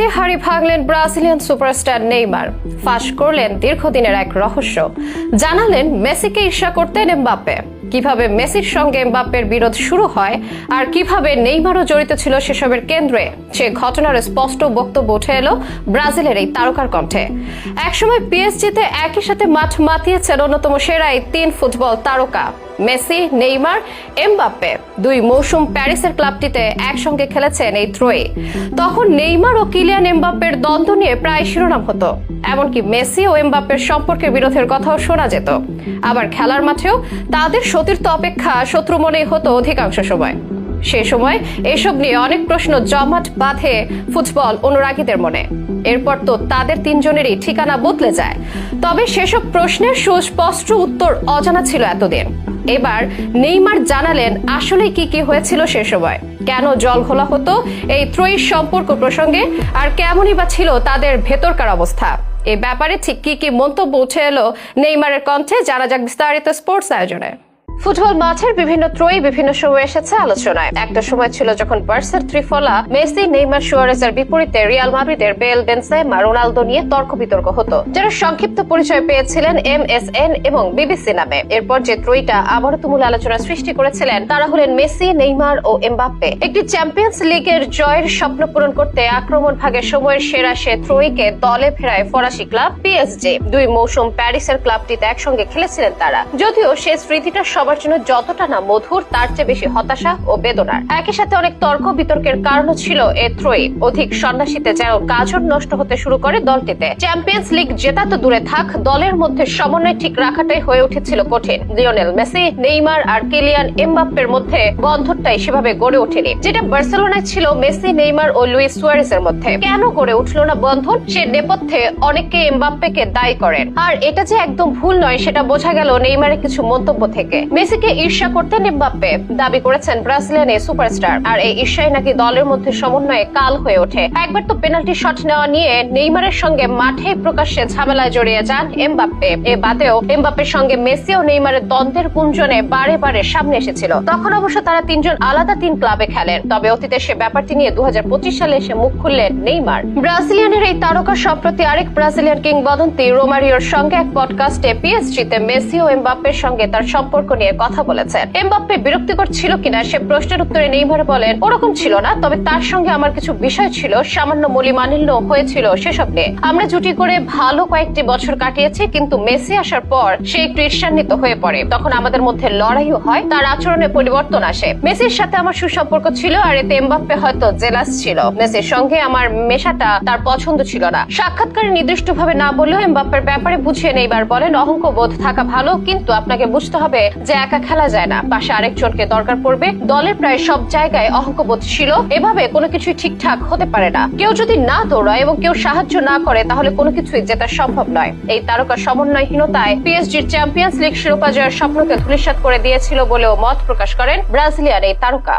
চারটি হাড়ি ভাঙলেন Brazilian superstar Neymar. ফাঁস করলেন দীর্ঘদিনের এক রহস্য। জানালেন মেসিকে ঈর্ষা করতেন এমবাপ্পে। কীভাবে মেসির সঙ্গে এমবাপ্পের বিরোধ শুরু হয় আর কীভাবে নেইমারও জড়িত ছিল সেসবের কেন্দ্রে, সে ঘটনার স্পষ্ট বক্তব্য উঠে এলো ব্রাজিলের এই তারকার কণ্ঠে। একসময় পিএসজিতে একই সাথে মাঠ মাতিয়েছেন অন্যতম সেরা এই তিন ফুটবল তারকা, মেসি, নেইমার, এমবাপ্পে। দুই মৌসুম প্যারিসের ক্লাবটিতে একসঙ্গে খেলেছেন এই ত্রয়ী। তখন নেইমার ও কিলিয়ান এমবাপ্পের দ্বন্দ্ব নিয়ে প্রায় শিরোনাম হতো। এমনকি মেসি ও এমবাপ্পের সম্পর্কের বিরোধের কথাও শোনা যেত। আবার খেলার মাঠেও তাদের সতীর্থ অপেক্ষা শত্রু মনেই হতো অধিকাংশ সময়। সে সময় এসব নিয়ে অনেক প্রশ্ন জমাট বাঁধে ফুটবল অনুরাগীদের মনে। এরপর তো তাদের তিনজনেরই ঠিকানা বদলে যায়। তবে সেসব প্রশ্নের সুস্পষ্ট উত্তর অজানা ছিল এতদিন। এবার নেইমার জানালেন আসলে কি কি হয়েছিল সে সময়। কেন জল ঘোলা হতো, এই ত্রয়ীর সম্পর্ক প্রসঙ্গে, আর কেমনই বা ছিল তাদের ভেতরকার অবস্থা। এ ব্যাপারে ঠিক কি কি মন্তব্য উঠে এলো নেইমারের কণ্ঠে, জানা যাক বিস্তারিত স্পোর্টস আয়োজনে। ফুটবল মাঠের বিভিন্ন ত্রয়ী বিভিন্ন সময় এসেছে আলোচনায়। একটা সময় ছিল যখন বার্সার ত্রিফলা, মেসি, নেইমার, সুয়ারেজের বিপরীতে রিয়াল মাদ্রিদের বেল, বেনসেমা, রোনালদো নিয়ে তর্ক বিতর্ক হতো। যারা সংক্ষিপ্ত পরিচয় পেয়েছিলেন এম এস এন এবং বিবিসি নামে। এরপর যে ত্রয়ীটা আবারও তুমুল আলোচনা সৃষ্টি করেছিলেন, তারা হলেন মেসি, নেইমার ও এমবাপ্পে। একটি চ্যাম্পিয়ন্স লিগের জয়ের স্বপ্ন পূরণ করতে আক্রমণ ভাগে সময়ের সেরা সে ত্রয়ীকে দলে ফেরায় ফরাসি ক্লাব পিএসজি দুই মৌসুম প্যারিসের ক্লাবটিতে একসঙ্গে খেলেছিলেন তারা। যদিও সে স্মৃতিটা সবার জন্য যতটা না মধুর, তার চেয়ে বেশি হতাশা ও বেদনার। একই সাথে অনেক তর্ক বিতর্কের কারণও ছিল এ ত্রয়ী। অধিক সন্ন্যাসীতে যেন গাজর নষ্ট হতে শুরু করে দলটিতে। চ্যাম্পিয়ন্স লিগ জেতা তো দূরে থাক, দলের মধ্যে সমন্বয় ঠিক রাখাটাই হয়ে উঠেছিল কঠিন। লিওনেল মেসি, নেইমার আর কিলিয়ান এমবাপ্পের মধ্যে বন্ধনটাই সেভাবে গড়ে ওঠেনি, যেটা বার্সেলোনায় ছিল মেসি, নেইমার ও লুইস সুয়ারেসের মধ্যে। কেন গড়ে উঠল না বন্ধন? সে নেপথ্যে অনেকে এমবাপ্পেকে দায়ী করেন। আর এটা যে একদম ভুল নয়, সেটা বোঝা গেল নেইমারের কিছু মন্তব্য থেকে। মেসিকে ঈর্ষা করতেন এমবাপ্পে দাবি করেছেন ব্রাজিলিয়ান এই সুপারস্টার। আর এই ঈর্ষাই নাকি দলের মধ্যে সমন্বয়ে কাল হয়ে ওঠে। একবার তো পেনাল্টি শট নেওয়া নিয়ে নেইমারের সঙ্গে মাঠে প্রকাশ্যে ঝামেলায় জড়িয়ে যান এমবাপ্পে। এ বাদেও এমবাপ্পের সঙ্গে মেসি ও নেইমারের দ্বন্দ্বের গুঞ্জনে বারে বারে সামনে এসেছিল। তখন অবশ্য তারা তিনজন আলাদা তিন ক্লাবে খেলেন। তবে অতীতে সে ব্যাপারটি নিয়ে দু হাজার পঁচিশ সালে এসে মুখ খুললেন নেইমার। ব্রাজিলিয়ানের এই তারকা সম্প্রতি আরেক ব্রাজিলিয়ান কিংবদন্তি রোমারিওর সঙ্গে এক পডকাস্টে পিএসজিতে মেসি ও এমবাপ্পের সঙ্গে তার সম্পর্ক নিয়ে কথা বলেছেন। এমবাপ্পে বিরক্তিকর ছিল কিনা সে প্রশ্নের উত্তরে নেইমার বলেন, ওরকম ছিল না, তবে তার সঙ্গে আমার কিছু বিষয় ছিল, সামান্য মলিমালিন্য হয়েছিল সেসব নিয়ে। আমরা জুটি করে ভালো কয়েকটি বছর কাটিয়েছি, কিন্তু মেসি আসার পর সে একটু ঈর্ষান্বিত হয়ে পড়ে। তখন আমাদের মধ্যে লড়াইও হয়, তার আচরণে পরিবর্তন আসে। মেসির সাথে আমার সুসম্পর্ক ছিল আর এতে এমবাপ্পে হয়তো জেলাস ছিল। মেসির সঙ্গে আমার মেশাটা তার পছন্দ ছিল না। সাক্ষাৎকারে নির্দিষ্টভাবে না বললেও এমবাপ্পের ব্যাপারে বুঝিয়ে নেইবার বলেন অহংক বোধ থাকা ভালো, কিন্তু আপনাকে বুঝতে হবে যে একা খেলা যায় না। পাশে আরেকজনকে দরকার পড়বে। দলের প্রায় সব জায়গায় অহঙ্কবোধ ছিল। এভাবে কোনো কিছুই ঠিকঠাক হতে পারে না। কেউ যদি না দৌড়ায় এবং কেউ সাহায্য না করে, তাহলে কোনো কিছুই জেতা সম্ভব নয়। এই তারকা সমন্বয়হীনতায় পিএসজির চ্যাম্পিয়ন্স লিগ শিরোপা জয়ের স্বপ্নকে ধূলিসাৎ করে দিয়েছিল বলেও মত প্রকাশ করেন ব্রাজিলিয়ান এই তারকা।